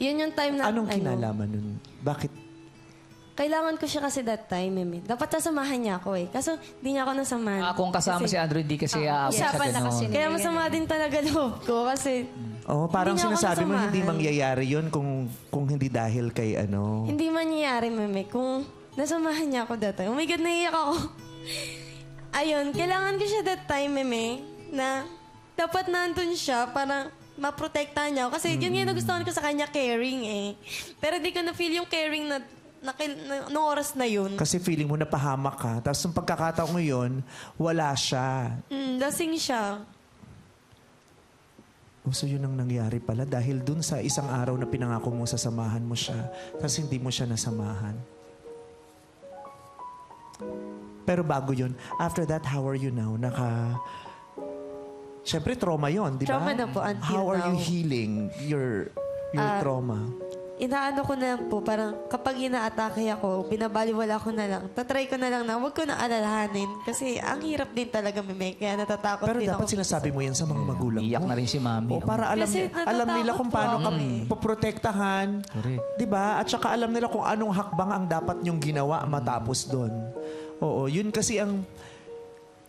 Yun yung time na... Anong ano, kinalaman nun? Bakit? Kailangan ko siya kasi that time, eh. Dapat sasamahan niya ako eh. Kaso hindi niya ako nasamahan. Ah, kung kasama Kasi- si Andrew, hindi kasi aabot sa usapan na kasi ganun. Kaya masama din talaga loob ko kasi Oh, parang Hindi niya ako sinasabi mo nasamahan. hindi mangyayari 'yon kung kung hindi dahil kay ano. hindi mangyayari, meme. Kung nasamahan niya ako that time. Oh my God, naiyak ako. Ayun, kailangan ko siya that time, meme, na dapat nandun siya para maprotektahan niya ako. Kasi yun yung nagustuhan ko sa kanya, caring eh. Pero di ko na-feel yung caring na, na, na, nung oras na yun. Kasi feeling mo napahamak ka. Tapos yung pagkakataon ngayon, wala siya. Mm, lasing siya. Oh, so yun ang nangyari pala dahil dun sa isang araw na pinangako mo sasamahan mo siya, tapos hindi mo siya nasamahan. Pero bago yun, after that, how are you now? Naka... Siyempre, trauma yon, di ba? Trauma na po until How are you healing your your Ah, trauma? Inaano ko na lang po, parang kapag ina-atake ako, binabaliwala ko na lang. Tatry ko na lang na huwag ko na alalahanin. Kasi ang hirap din talaga, meme. Kaya natatakot Pero din dapat ako. sinasabi mo yan sa mga magulang Iyak mo. na rin si Mami. O para alam, Kasi alam nila kung paano ka eh. poprotektahan. Correct. 'Di ba? At saka alam nila kung anong hakbang ang dapat nyong ginawa matapos doon. Oo, yun kasi ang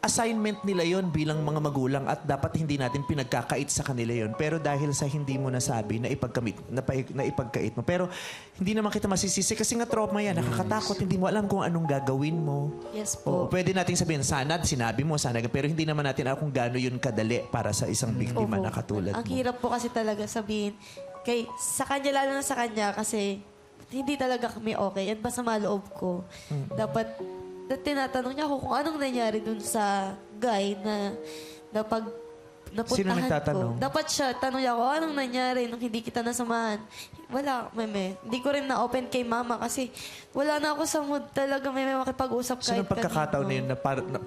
assignment nila yon bilang mga magulang at dapat hindi natin pinagkakait sa kanila yon. Pero dahil sa hindi mo nasabi na ipagkamit, na, na ipagkait mo. Pero hindi naman kita masisisi kasi nga trauma yan, nakakatakot, hindi mo alam kung anong gagawin mo. Yes Oo, po. pwede nating sabihin, sana sinabi mo, sana, pero hindi naman natin alam kung gaano yun kadali para sa isang biktima Opo. na katulad Ang mo. hirap po kasi talaga sabihin. Kay, sa kanya, lalo na sa kanya, kasi hindi talaga kami okay. Yan masama loob ko. Dapat, na tinatanong niya ako kung anong nangyari dun sa guy na, na pag napuntahan Sino nagtatanong? ko. Dapat siya, tanong niya ako, anong nangyari nung hindi kita nasamahan? Wala, meme. Hindi ko rin na-open kay mama kasi wala na ako sa mood talaga, meme, makipag-usap So, kahit nung pagkakataon na kanino. yun, na par- na,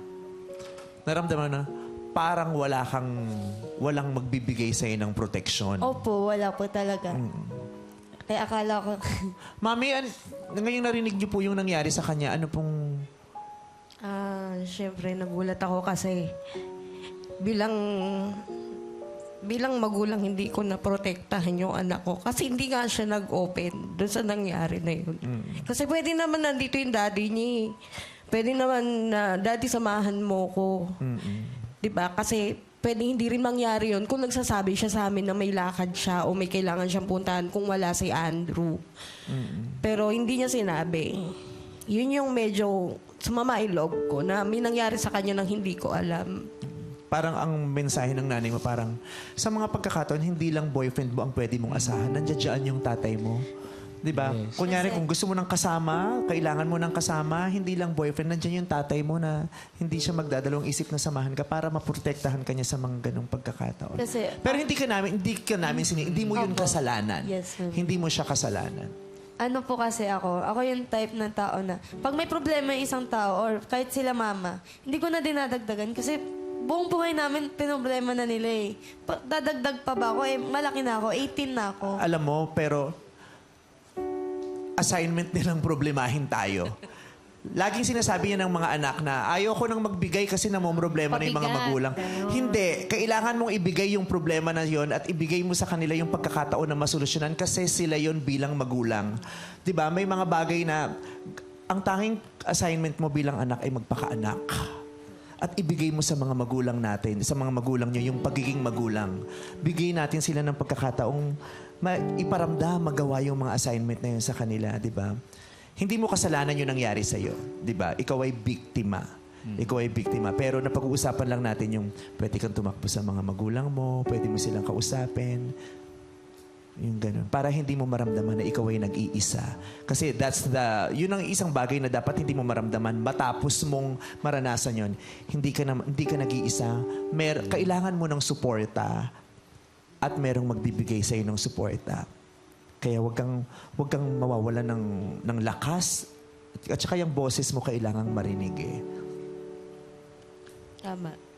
naramdaman na parang wala kang, walang magbibigay sa'yo ng proteksyon. Opo, wala po talaga. Kaya akala ko, Mami, an, ngayong narinig niyo po yung nangyari sa kanya, ano pong... Ah, syempre nagulat ako kasi bilang bilang magulang hindi ko na protektahan yung anak ko kasi hindi nga siya nag-open doon sa nangyari na yun. Kasi pwede naman nandito yung daddy niya. eh. Pwede naman na daddy samahan mo ko. 'Di ba? Kasi pwede hindi rin mangyari yun kung nagsasabi siya sa amin na may lakad siya o may kailangan siyang puntahan kung wala si Andrew. Pero hindi niya sinabi. Yun yung medyo sumama yung loob ko na may nangyari sa kanya nang hindi ko alam. Parang ang mensahe ng nanay mo, parang sa mga pagkakataon, hindi lang boyfriend mo ang pwede mong asahan. Nandiyan yung tatay mo. Di ba? Kunyari, kung gusto mo ng kasama, kailangan mo ng kasama, hindi lang boyfriend, nandiyan yung tatay mo na hindi siya magdadalawang isip na samahan ka para maprotektahan ka niya sa mga ganong pagkakataon. Kasi- Pero hindi ka namin, hindi ka namin sini, hindi mo yun kasalanan. Yes, ma'am. Hindi mo siya kasalanan. Ano po kasi ako, ako yung type ng tao na pag may problema yung isang tao or kahit sila mama, hindi ko na dinadagdagan kasi buong buhay namin pinoblema na nila eh. Pa- dadagdag pa ba ako? Eh, malaki na ako, 18 na ako. Alam mo, pero assignment nilang problemahin tayo. Laging sinasabi niya ng mga anak na ayoko nang magbigay kasi namomroblema na yung mga Pabigat, magulang. ganon. Hindi. Kailangan mong ibigay yung problema na yon at ibigay mo sa kanila yung pagkakataon na masolusyonan kasi sila yon bilang magulang. 'Di ba? May mga bagay na ang tanging assignment mo bilang anak ay magpakaanak. At ibigay mo sa mga magulang natin, sa mga magulang nyo, yung pagiging magulang. Bigay natin sila ng pagkakataong ma- iparamdam, magawa yung mga assignment na yun sa kanila, di ba? Hindi mo kasalanan yung nangyari sa'yo, di ba? Ikaw ay biktima. Ikaw ay biktima. Pero napag-uusapan lang natin yung pwede kang tumakbo sa mga magulang mo, pwede mo silang kausapin. Yung ganun. Para hindi mo maramdaman na ikaw ay nag-iisa. Kasi that's the, yun ang isang bagay na dapat hindi mo maramdaman matapos mong maranasan yon Hindi ka, na, hindi ka nag-iisa. Mer, kailangan mo ng suporta at merong magbibigay sa'yo ng suporta. Kaya wag kang, wag kang mawawala ng, ng lakas. At saka yung boses mo kailangang marinig eh. Tama.